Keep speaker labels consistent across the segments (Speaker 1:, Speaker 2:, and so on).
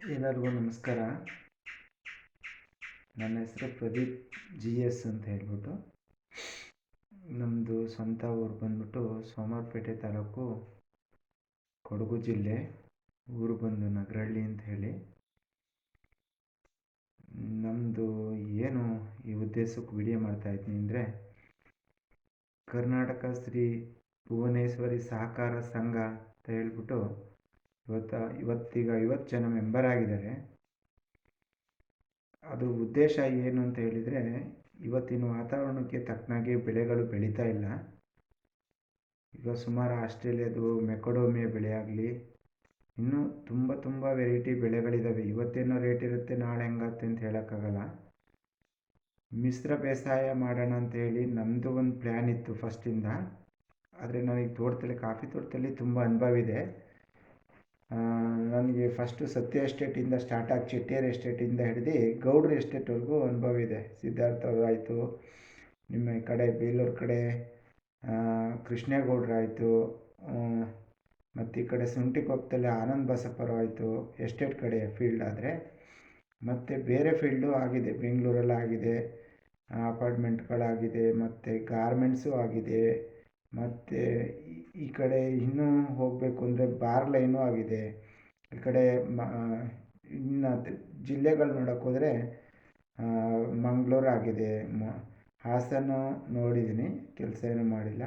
Speaker 1: ಎಲ್ಲರಿಗೂ ನಮಸ್ಕಾರ. ನನ್ನ ಹೆಸರು ಪ್ರದೀಪ್ ಜಿ ಎಸ್ ಅಂತ ಹೇಳ್ಬಿಟ್ಟು. ನಮ್ಮದು ಸ್ವಂತ ಊರು ಬಂದ್ಬಿಟ್ಟು ಸೋಮವಾರಪೇಟೆ ತಾಲೂಕು ಕೊಡಗು ಜಿಲ್ಲೆ. ಊರು ಬಂದು ನಗರಹಳ್ಳಿ ಅಂತ ಹೇಳಿ. ನಮ್ಮದು ಏನು ಈ ಉದ್ದೇಶಕ್ಕೆ ವಿಡಿಯೋ ಮಾಡ್ತಾಯಿದ್ದೀನಿ ಅಂದರೆ, ಕರ್ನಾಟಕ ಶ್ರೀ ಭುವನೇಶ್ವರಿ ಸಹಕಾರ ಸಂಘ ಅಂತ ಹೇಳ್ಬಿಟ್ಟು ಇವತ್ತು, ಇವತ್ತೀಗ ಐವತ್ತು ಜನ ಮೆಂಬರ್ ಆಗಿದ್ದಾರೆ. ಅದು ಉದ್ದೇಶ ಏನು ಅಂತ ಹೇಳಿದರೆ, ಇವತ್ತಿನ ವಾತಾವರಣಕ್ಕೆ ತಕ್ಕನಾಗಿ ಬೆಳೆಗಳು ಬೆಳೀತಾ ಇಲ್ಲ. ಈಗ ಸುಮಾರು ಆಸ್ಟ್ರೇಲಿಯಾದು ಮೆಕೊಡೋಮಿಯ ಬೆಳೆ ಆಗಲಿ, ಇನ್ನೂ ತುಂಬ ತುಂಬ ವೆರೈಟಿ ಬೆಳೆಗಳಿದ್ದಾವೆ ಇವತ್ತೇನೋ ರೇಟ್ ಇರುತ್ತೆ, ನಾಳೆ ಹೆಂಗತ್ತೆ ಅಂತ ಹೇಳೋಕ್ಕಾಗಲ್ಲ. ಮಿಶ್ರ ಬೇಸಾಯ ಮಾಡೋಣ ಅಂತ ಹೇಳಿ ನಮ್ಮದು ಒಂದು ಪ್ಲ್ಯಾನ್ ಇತ್ತು ಫಸ್ಟಿಂದ ಆದರೆ ನನಗೆ ತೋಟದಲ್ಲಿ, ಕಾಫಿ ತೋಟದಲ್ಲಿ ತುಂಬ ಅನುಭವ ಇದೆ. ನನಗೆ ಫಸ್ಟು ಸತ್ಯ ಎಸ್ಟೇಟಿಂದ ಸ್ಟಾರ್ಟ್ ಆಗಿ ಚಿಟ್ಟೇರಿ ಎಸ್ಟೇಟಿಂದ ಹಿಡಿದು ಗೌಡ್ರ ಎಸ್ಟೇಟ್ವರೆಗೂ ಅನುಭವ ಇದೆ. ಸಿದ್ಧಾರ್ಥ ಅವರಾಯಿತು ನಿಮ್ಮ ಕಡೆ ಬೇಲೂರು ಕಡೆ ಕೃಷ್ಣೇಗೌಡರಾಯಿತು ಮತ್ತು ಈ ಕಡೆ ಸುಂಟಿಕೊಪ್ಪದಲ್ಲಿ ಆನಂದ್ ಬಸಪ್ಪರು ಆಯಿತು ಎಸ್ಟೇಟ್ ಕಡೆ ಫೀಲ್ಡ್ ಆದರೆ. ಮತ್ತು ಬೇರೆ ಫೀಲ್ಡು ಆಗಿದೆ, ಬೆಂಗಳೂರಲ್ಲಿ ಆಗಿದೆ ಅಪಾರ್ಟ್ಮೆಂಟ್ಗಳಾಗಿದೆ ಮತ್ತು ಗಾರ್ಮೆಂಟ್ಸು ಆಗಿದೆ. ಮತ್ತು ಈ ಕಡೆ ಇನ್ನೂ ಹೋಗಬೇಕು ಅಂದರೆ ಬಾರ್ ಲೈನು ಆಗಿದೆ. ಈ ಕಡೆ ಮ ಇನ್ನು ಜಿಲ್ಲೆಗಳು ನೋಡೋಕ್ಕೋದ್ರೆ ಮಂಗ್ಳೂರು ಆಗಿದೆ. ಮ ಹಾಸನ ನೋಡಿದ್ದೀನಿ ಕೆಲಸ ಏನೂ ಮಾಡಿಲ್ಲ.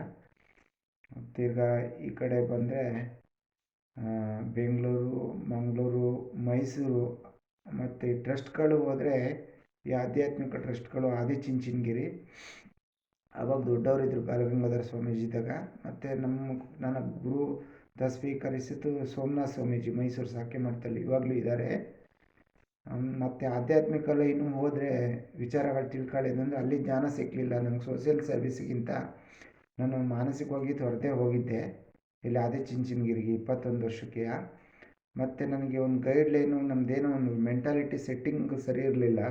Speaker 1: ತಿರ್ಗಾ ಈ ಕಡೆ ಬಂದರೆ ಬೆಂಗಳೂರು, ಮಂಗಳೂರು, ಮೈಸೂರು, ಮತ್ತು ಟ್ರಸ್ಟ್ಗಳು ಹೋದರೆ ಈ ಆಧ್ಯಾತ್ಮಿಕ ಟ್ರಸ್ಟ್ಗಳು, ಆದಿಚುಂಚನಗಿರಿ ಆವಾಗ ದೊಡ್ಡವರಿದ್ದರು ಬಾಲಗಂಗಾಧರ ಸ್ವಾಮೀಜಿದಾಗ ಮತ್ತು ನಮ್ಮ ನನ್ನ ಗುರು ದ ಸ್ವೀಕರಿಸಿದ್ದು ಸೋಮನಾಥ ಸ್ವಾಮೀಜಿ ಮೈಸೂರು ಸಾಕೆ ಮಠದಲ್ಲಿ ಇವಾಗಲೂ ಇದ್ದಾರೆ. ಮತ್ತು ಆಧ್ಯಾತ್ಮಿಕ ಲೈನು ಹೋದರೆ ವಿಚಾರಗಳು ತಿಳ್ಕೊಳ್ಳೋದಂದರೆ ಅಲ್ಲಿ ಜ್ಞಾನ ಸಿಕ್ಕಲಿಲ್ಲ ನಂಗೆ ಸೋಷಿಯಲ್ ಸರ್ವಿಸ್ಗಿಂತ ನಾನು ಮಾನಸಿಕವಾಗಿ ತೊರೆದೇ ಹೋಗಿದ್ದೆ. ಇಲ್ಲಿ ಆದಿಚುಂಚನಗಿರಿಗೆ ಇಪ್ಪತ್ತೊಂದು ವರ್ಷಕ್ಕೆ. ಮತ್ತು ನನಗೆ ಒಂದು ಗೈಡ್ಲೈನು ನಮ್ಮದೇನೋ ಒಂದು ಮೆಂಟಾಲಿಟಿ ಸೆಟ್ಟಿಂಗ್ ಸರಿ ಇರಲಿಲ್ಲ.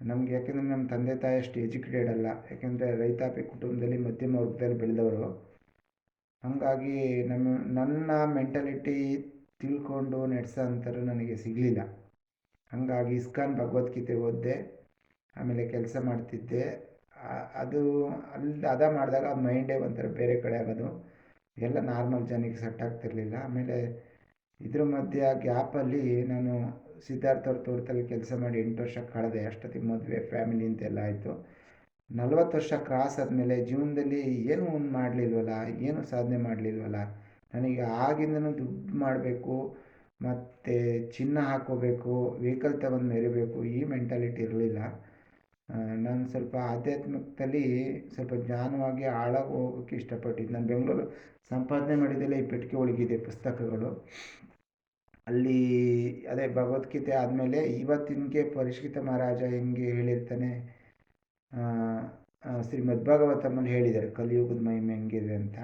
Speaker 1: ನಮಗೆ ಯಾಕೆಂದರೆ ನಮ್ಮ ತಂದೆ ತಾಯಿ ಅಷ್ಟು ಎಜುಕೇಟೆಡ್ ಅಲ್ಲ. ಯಾಕೆಂದರೆ ರೈತಾಪಿ ಕುಟುಂಬದಲ್ಲಿ ಮಧ್ಯಮ ವರ್ಗದಲ್ಲಿ ಬೆಳೆದವರು. ಹಾಗಾಗಿ ನಮ್ಮ, ನನ್ನ ಮೆಂಟಾಲಿಟಿ ತಿಳ್ಕೊಂಡು ನಡೆಸೋ ಅಂಥವ್ರು ನನಗೆ ಸಿಗಲಿಲ್ಲ. ಹಾಗಾಗಿ ಇಸ್ಕಾನ್ ಭಗವದ್ಗೀತೆ ಓದಿದೆ, ಆಮೇಲೆ ಕೆಲಸ ಮಾಡ್ತಿದ್ದೆ. ಅದು ಅಲ್ಲಿ, ಅದ ಮಾಡಿದಾಗ ಮೈಂಡೇ ಒಂಥರ ಬೇರೆ ಕಡೆ ಆಗೋದು. ಎಲ್ಲ ನಾರ್ಮಲ್ ಜನಕ್ಕೆ ಸೆಟ್ ಆಗ್ತಿರಲಿಲ್ಲ. ಆಮೇಲೆ ಇದ್ರ ಮಧ್ಯೆ ಗ್ಯಾಪಲ್ಲಿ ನಾನು ಸಿದ್ಧಾರ್ಥ ಅವ್ರ ತೋಟದಲ್ಲಿ ಕೆಲಸ ಮಾಡಿ ಎಂಟು ವರ್ಷ ಕಳೆದೆ, ಅಷ್ಟೊತ್ತಿಗೆ ಮದುವೆ ಫ್ಯಾಮಿಲಿ ಅಂತೆಲ್ಲ ಆಯಿತು. ನಲ್ವತ್ತು ವರ್ಷ ಕ್ರಾಸ್ ಆದಮೇಲೆ ಜೀವನದಲ್ಲಿ ಏನೂ ಒಂದು ಮಾಡಲಿಲ್ವಲ್ಲ, ಏನೂ ಸಾಧನೆ ಮಾಡಲಿಲ್ವಲ್ಲ, ನನಗೆ ಆಗಿಂದನೂ ದುಡ್ಡು ಮಾಡಬೇಕು, ಮತ್ತು ಚಿನ್ನ ಹಾಕೋಬೇಕು ವೆಹಿಕಲ್ ತಗೊಂಡು ಮೆರಿಬೇಕು, ಈ ಮೆಂಟಾಲಿಟಿ ಇರಲಿಲ್ಲ. ನಾನು ಸ್ವಲ್ಪ ಆಧ್ಯಾತ್ಮಿಕದಲ್ಲಿ ಸ್ವಲ್ಪ ಜ್ಞಾನವಾಗಿ ಆಳಾಗಿ ಹೋಗೋಕ್ಕೆ ಇಷ್ಟಪಟ್ಟಿದ್ದು. ನಾನು ಬೆಂಗಳೂರು ಸಂಪಾದನೆ ಮಾಡಿದ್ದೆಲ್ಲ ಈ ಪೆಟ್ಟಿಗೆ ಒಳಗಿದೆ ಪುಸ್ತಕಗಳು. ಅಲ್ಲಿ ಅದೇ ಭಗವದ್ಗೀತೆ ಆದಮೇಲೆ ಇವತ್ತಿನಗೆ ಪರಿಷ್ಕೃತ ಮಹಾರಾಜ ಹೆಂಗೆ ಹೇಳಿರ್ತಾನೆ? ಶ್ರೀಮದ್ ಭಾಗವತಮ್ಮಲ್ಲಿ ಹೇಳಿದ್ದಾರೆ, ಕಲಿಯುಗದ ಮಹಿಮೆ ಹೆಂಗಿದೆ ಅಂತ.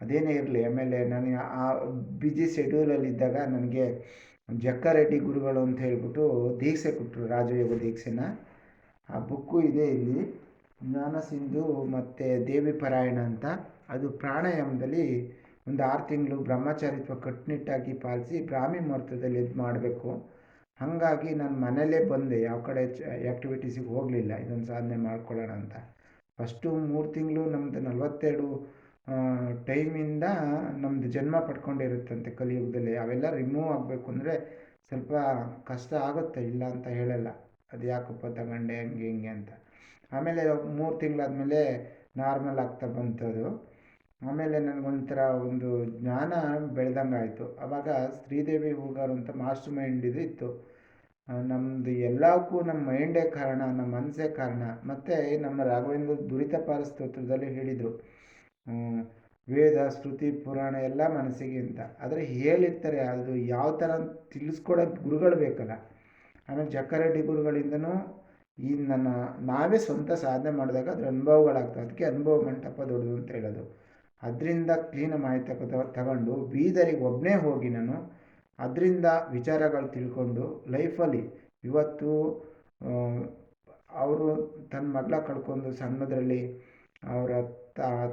Speaker 1: ಅದೇನೇ ಇರಲಿ, ಆಮೇಲೆ ನಾನು ಆ ಬಿಜಿ ಶೆಡ್ಯೂಲಲ್ಲಿದ್ದಾಗ ನನಗೆ ಜಕ್ಕಾರೆಡ್ಡಿ ಗುರುಗಳು ಅಂತ ಹೇಳ್ಬಿಟ್ಟು ದೀಕ್ಷೆ ಕೊಟ್ಟರು ರಾಜಯೋಗ ದೀಕ್ಷೆನ. ಆ ಬುಕ್ಕು ಇದೆ ಇಲ್ಲಿ, ಜ್ಞಾನ ಸಿಂಧು ಮತ್ತು ದೇವಿ ಪರಾಯಣ ಅಂತ. ಅದು ಪ್ರಾಣಾಯಾಮದಲ್ಲಿ ಒಂದು ಆರು ತಿಂಗಳು ಬ್ರಹ್ಮಚಾರಿತ್ವ ಕಟ್ಟುನಿಟ್ಟಾಗಿ ಪಾಲಿಸಿ ಬ್ರಾಹ್ಮಿ ಮುಹೂರ್ತದಲ್ಲಿ ಇದು ಮಾಡಬೇಕು. ಹಾಗಾಗಿ ನಾನು ಮನೇಲೇ ಬಂದೆ. ಯಾವ ಕಡೆ ಆ್ಯಕ್ಟಿವಿಟೀಸಿಗೆ ಹೋಗಲಿಲ್ಲ. ಇದೊಂದು ಸಾಧನೆ ಮಾಡ್ಕೊಳ್ಳೋಣ ಅಂತ. ಫಸ್ಟು ಮೂರು ತಿಂಗಳು ನಮ್ಮದು ನಲವತ್ತೆರಡು ಟೈಮಿಂದ ನಮ್ಮದು ಜನ್ಮ ಪಡ್ಕೊಂಡಿರುತ್ತಂತೆ ಕಲಿಯುಗದಲ್ಲಿ. ಅವೆಲ್ಲ ರಿಮೂವ್ ಆಗಬೇಕು ಅಂದರೆ ಸ್ವಲ್ಪ ಕಷ್ಟ ಆಗುತ್ತೆ. ಇಲ್ಲ ಅಂತ ಹೇಳಲ್ಲ. ಅದು ಯಾಕಪ್ಪ ತಗೊಂಡೆ? ಹಂಗೆ, ಹಿಂಗೆ ಅಂತ. ಆಮೇಲೆ ಮೂರು ತಿಂಗಳಾದಮೇಲೆ ನಾರ್ಮಲ್ ಆಗ್ತಾ ಬಂತದು. ಆಮೇಲೆ ನನಗೊಂಥರ ಒಂದು ಜ್ಞಾನ ಬೆಳೆದಂಗೆ ಆಯಿತು ಆವಾಗ ಶ್ರೀದೇವಿ ಹೂಗಾರು ಅಂತ ಮಾಸ್ಟರ್ ಮೈಂಡ್ ಇದು ಇತ್ತು. ನಮ್ಮದು ಎಲ್ಲಕ್ಕೂ ನಮ್ಮ ಮೈಂಡೇ ಕಾರಣ, ನಮ್ಮ ಮನಸ್ಸೇ ಕಾರಣ. ಮತ್ತು ನಮ್ಮ ರಾಘವೇಂದ್ರ ದುರಿತ ಪಾರಸ್ತೋತ್ರದಲ್ಲಿ ಹೇಳಿದರು ವೇದ, ಶ್ರುತಿ, ಪುರಾಣ ಎಲ್ಲ ಮನಸ್ಸಿಗೆ ಅಂತ. ಆದರೆ ಹೇಳಿರ್ತಾರೆ, ಅದು ಯಾವ ಥರ ತಿಳಿಸ್ಕೊಡೋಕ್ಕೆ ಗುರುಗಳು ಬೇಕಲ್ಲ. ಆಮೇಲೆ ಜಕ್ಕರೆಡ್ಡಿ ಗುರುಗಳಿಂದನೂ ಈ ನನ್ನ ನಾವೇ ಸ್ವಂತ ಸಾಧನೆ ಮಾಡಿದಾಗ ಅದ್ರ ಅನುಭವಗಳಾಗ್ತವೆ. ಅದಕ್ಕೆ ಅನುಭವ ಮಂಟಪ ದೊಡ್ಡದು ಅಂತ ಹೇಳೋದು. ಅದರಿಂದ ಕ್ಲೀನ ಮಾಹಿತಿ ತಗೊಂಡು ಬೀದರಿಗೆ ಒಬ್ಬನೇ ಹೋಗಿ ನಾನು ಅದರಿಂದ ವಿಚಾರಗಳು ತಿಳ್ಕೊಂಡು ಲೈಫಲ್ಲಿ ಇವತ್ತು ಅವರು ತನ್ನ ಮಗಳ ಕಳ್ಕೊಂಡು ಸಣ್ಣದರಲ್ಲಿ ಅವರ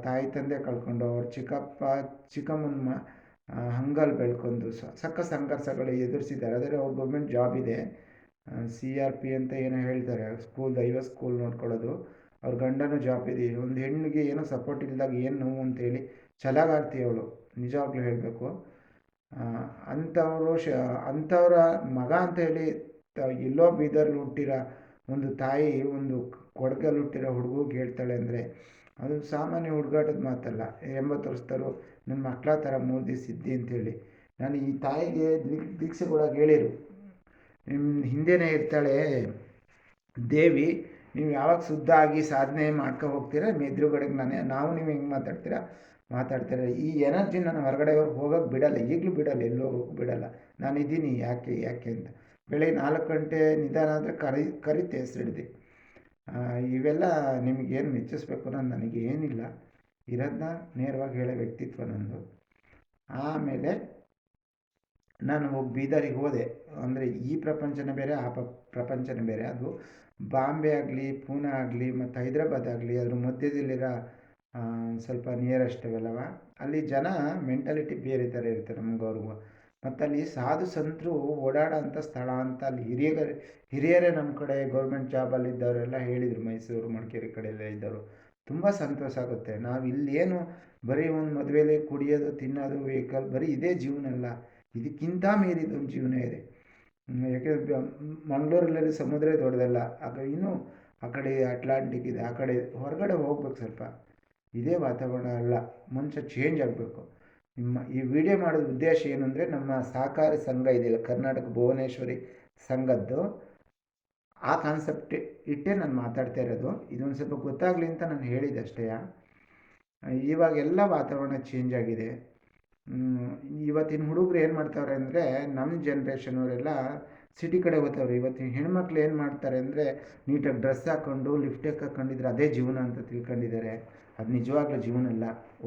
Speaker 1: ತಾಯಿ ತಂದೆ ಕಳ್ಕೊಂಡು ಅವ್ರ ಚಿಕ್ಕಪ್ಪ, ಚಿಕ್ಕಮ್ಮನ ಹಂಗಲ್ ಬೆಳ್ಕೊಂಡು ಸಕ್ಕ ಸಂಘರ್ಷಗಳು ಎದುರಿಸಿದ್ದಾರೆ. ಆದರೆ ಅವ್ರ ಗೌರ್ಮೆಂಟ್ ಜಾಬ್ ಇದೆ. ಸಿ ಆರ್ ಪಿ ಅಂತ ಏನೋ ಹೇಳ್ತಾರೆ. ಸ್ಕೂಲ್ ದೈವ ಸ್ಕೂಲ್ ನೋಡ್ಕೊಳ್ಳೋದು. ಅವ್ರ ಗಂಡನೂ ಜಾಬ್ ಇದೆ. ಒಂದು ಹೆಣ್ಣಿಗೆ ಏನೋ ಸಪೋರ್ಟ್ ಇಲ್ದಾಗ ಏನು ನೋವು ಅಂತೇಳಿ ಛಲಗಾರ್ತಿ ಅವಳು. ನಿಜವಾಗ್ಲೂ ಹೇಳಬೇಕು. ಅಂಥವರು ಶ, ಅಂಥವ್ರ ಮಗ ಅಂತ ಹೇಳಿ ಎಲ್ಲೋ ಬೀದರ್ಲಿ ಹುಟ್ಟಿರೋ ಒಂದು ತಾಯಿ, ಒಂದು ಕೊಡಗಲ್ಲಿ ಹುಟ್ಟಿರೋ ಹುಡುಗ ಹೇಳ್ತಾಳೆ ಅಂದರೆ ಅದು ಸಾಮಾನ್ಯ ಹುಡುಗಾಟದ ಮಾತಲ್ಲ. ಎಂಬತ್ತು ವರ್ಷದವರು ನನ್ನ ಮಕ್ಕಳ ಥರ ಮೂರು ದಿವಸ ಇದ್ದಿ ಅಂತೇಳಿ. ನಾನು ಈ ತಾಯಿಗೆ ದೀಕ್ಷೆ ಕೊಡೋಕೆ ಹೇಳಿರು. ನಿಮ್ಮ ಹಿಂದೆನೇ ಇರ್ತಾಳೆ ದೇವಿ. ನೀವು ಯಾವಾಗ ಶುದ್ಧ ಆಗಿ ಸಾಧನೆ ಮಾಡ್ಕೊ ಹೋಗ್ತೀರಾ, ನಿಮ್ಮ ಎದುರುಗಡೆಗೆ ನಾನೇ, ನಾವು ನೀವು ಹೆಂಗೆ ಮಾತಾಡ್ತೀರಾ? ಮಾತಾಡ್ತೀರ. ಈ ಎನರ್ಜಿ ನಾನು ಹೊರಗಡೆ ಹೋಗೋಕ್ಕೆ ಬಿಡಲ್ಲ, ಈಗಲೂ ಬಿಡಲ್ಲ, ಎಲ್ಲೂ ಹೋಗೋಕ್ಕೆ ಬಿಡಲ್ಲ. ನಾನು ಇದ್ದೀನಿ, ಯಾಕೆ ಯಾಕೆ ಅಂತ. ಬೆಳಗ್ಗೆ ನಾಲ್ಕು ಗಂಟೆ ನಿಧಾನ ಆದರೆ ಕರಿ, ಕರಿತೆ ಹೆಸರಿಡ್ದು. ಇವೆಲ್ಲ ನಿಮಗೇನು ಮೆಚ್ಚಿಸ್ಬೇಕು ಅನ್ನೋದು ನನಗೆ ಏನಿಲ್ಲ ಇರೋದನ್ನ ನೇರವಾಗಿ ಹೇಳೋ ವ್ಯಕ್ತಿತ್ವ ನಂದು. ಆಮೇಲೆ ನಾನು ಹೋಗಿ ಬೀದರಿಗೆ ಹೋದೆ. ಅಂದರೆ ಈ ಪ್ರಪಂಚನೇ ಬೇರೆ, ಆ ಪ್ರಪಂಚನೇ ಬೇರೆ. ಅದು ಬಾಂಬೆ ಆಗಲಿ, ಪೂನಾ ಆಗಲಿ, ಮತ್ತು ಹೈದ್ರಾಬಾದ್ ಆಗಲಿ, ಅದ್ರ ಮಧ್ಯದಲ್ಲಿರೋ ಸ್ವಲ್ಪ ನಿಯರೆಸ್ಟ್ ಅವೆಲ್ಲವ ಅಲ್ಲಿ ಜನ ಮೆಂಟಾಲಿಟಿ ಬೇರೆ ಥರ ಇರುತ್ತೆ ನಮ್ಗೆ ಅವ್ರಿಗೂ. ಮತ್ತು ಅಲ್ಲಿ ಸಾಧು ಸಂತರು ಓಡಾಡೋಂಥ ಸ್ಥಳ ಅಂತ ಅಲ್ಲಿ ಹಿರಿಯರ, ಹಿರಿಯರೇ ನಮ್ಮ ಕಡೆ ಗೌರ್ಮೆಂಟ್ ಜಾಬಲ್ಲಿ ಇದ್ದವರೆಲ್ಲ ಹೇಳಿದರು, ಮೈಸೂರು, ಮಡಿಕೇರಿ ಕಡೆ ಎಲ್ಲ ಇದ್ದವರು. ತುಂಬ ಸಂತೋಷ ಆಗುತ್ತೆ. ನಾವು ಇಲ್ಲೇನು ಬರೀ ಒಂದು ಮದುವೆಯಲ್ಲಿ ಕುಡಿಯೋದು, ತಿನ್ನೋದು ವೆಹಿಕಲ್ ಬರೀ ಇದೇ ಜೀವನ ಅಲ್ಲ ಇದಕ್ಕಿಂತ ಮೀರಿದ ಒಂದು ಜೀವನ ಇದೆ. ಯಾಕೆಂದರೆ ಮಂಗಳೂರಲ್ಲಿ ಸಮುದ್ರ ದೊಡ್ಡದಲ್ಲ. ಆ ಕಡೆ ಇನ್ನೂ ಆ ಕಡೆ ಅಟ್ಲಾಂಟಿಕ್ ಇದೆ, ಆ ಕಡೆ ಹೊರಗಡೆ ಹೋಗ್ಬೇಕು ಸ್ವಲ್ಪ. ಇದೇ ವಾತಾವರಣ ಅಲ್ಲ ಮನುಷ್ಯ ಚೇಂಜ್ ಆಗಬೇಕು. ನಿಮ್ಮ ಈ ವಿಡಿಯೋ ಮಾಡೋದು ಉದ್ದೇಶ ಏನು ಅಂದರೆ ನಮ್ಮ ಸಹಕಾರಿ ಸಂಘ ಇದೆಯಲ್ಲ, ಕರ್ನಾಟಕ ಭುವನೇಶ್ವರಿ ಸಂಘದ್ದು. ಆ ಕಾನ್ಸೆಪ್ಟ್ ಇಟ್ಟೇ ನಾನು ಮಾತಾಡ್ತಾ ಇರೋದು. ಇದೊಂದು ಸ್ವಲ್ಪ ಗೊತ್ತಾಗಲಿ ಅಂತ ನಾನು ಹೇಳಿದೆ ಅಷ್ಟೇ. ಇವಾಗ ಎಲ್ಲ ವಾತಾವರಣ ಚೇಂಜ್ ಆಗಿದೆ. ಇವತ್ತಿನ ಹುಡುಗರು ಏನು ಮಾಡ್ತಾವ್ರೆ ಅಂದರೆ ನಮ್ಮ ಜನ್ರೇಷನವರೆಲ್ಲ ಸಿಟಿ ಕಡೆ ಹೋಗ್ತಾವ್ರೆ. ಇವತ್ತಿನ ಹೆಣ್ಮಕ್ಳು ಏನು ಮಾಡ್ತಾರೆ ಅಂದರೆ ನೀಟಾಗಿ ಡ್ರೆಸ್ ಹಾಕ್ಕೊಂಡು ಲಿಫ್ಟೆಕ್ ಹಾಕ್ಕೊಂಡಿದ್ರೆ ಅದೇ ಜೀವನ ಅಂತ ತಿಳ್ಕೊಂಡಿದ್ದಾರೆ. ಅದು ನಿಜವಾಗ್ಲೂ ಜೀವನ ಅಲ್ಲ.